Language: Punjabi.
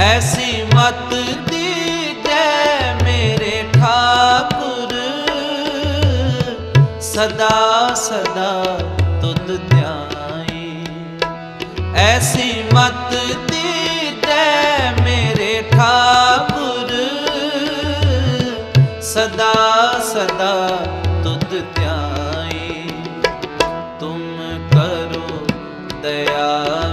ਐਸੀ ਮਤ ਦੀਜੈ ਮੇਰੇ ਠਾਕੁਰ। ਸਦਾ ਸਦਾ ਤੁਧ ਧਿਆਈ ਐਸੀ ਮਤ ਦੀਜੈ ਮੇਰੇ ਠਾਕੁਰ। ਸਦਾ ਸਦਾ ਤੁਧ ਧਿਆਈ ਤੁਮ ਕਰੋ ਦਇਆ।